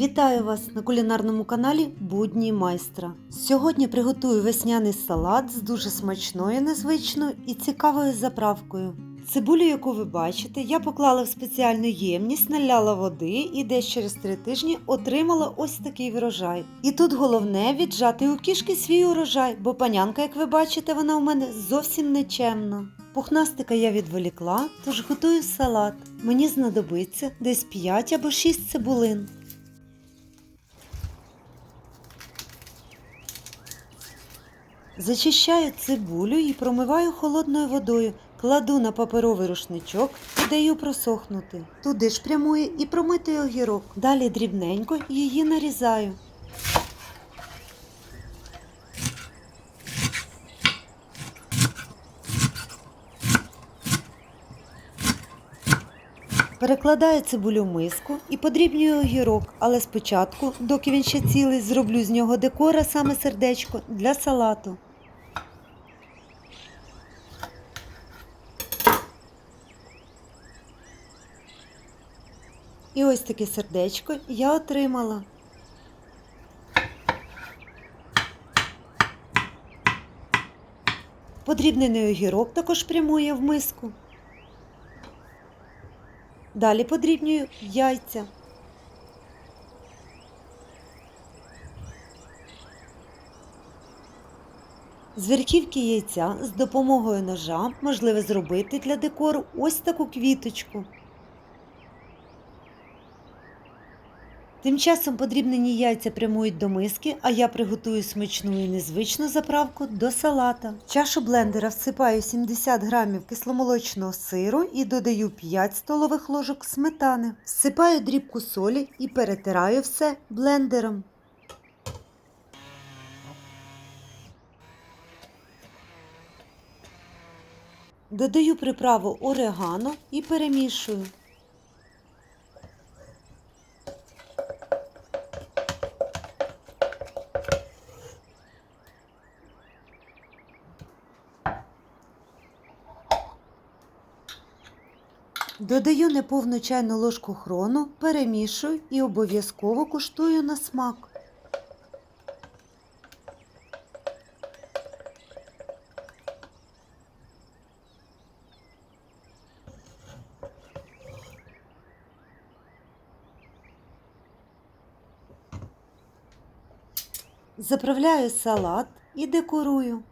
Вітаю вас на кулінарному каналі Будні майстра. Сьогодні приготую весняний салат з дуже смачною, незвичною і цікавою заправкою. Цибулю, яку ви бачите, я поклала в спеціальну ємність, наляла води і десь через три тижні отримала ось такий врожай. І тут головне віджати у кішки свій урожай, бо панянка, як ви бачите, вона у мене зовсім нечемна. Пухнастика я відволікла, тож готую салат. Мені знадобиться десь 5 або 6 цибулин. Зачищаю цибулю і промиваю холодною водою, кладу на паперовий рушничок і даю просохнути. Туди ж прямує і промитий огірок. Далі дрібненько її нарізаю. Перекладаю цибулю в миску і подрібнюю огірок, але спочатку, доки він ще цілий, зроблю з нього декора, саме сердечко, для салату. І ось таке сердечко я отримала. Подрібнений огірок також прямує в миску. Далі подрібнюю яйця. З верхівки яйця з допомогою ножа можливо зробити для декору ось таку квіточку. Тим часом подрібнені яйця прямують до миски, а я приготую смачну і незвичну заправку до салата. В чашу блендера всипаю 70 грамів кисломолочного сиру і додаю 5 столових ложок сметани. Всипаю дрібку солі і перетираю все блендером. Додаю приправу орегано і перемішую. Додаю неповну чайну ложку хрону, перемішую і обов'язково куштую на смак. Заправляю салат і декорую.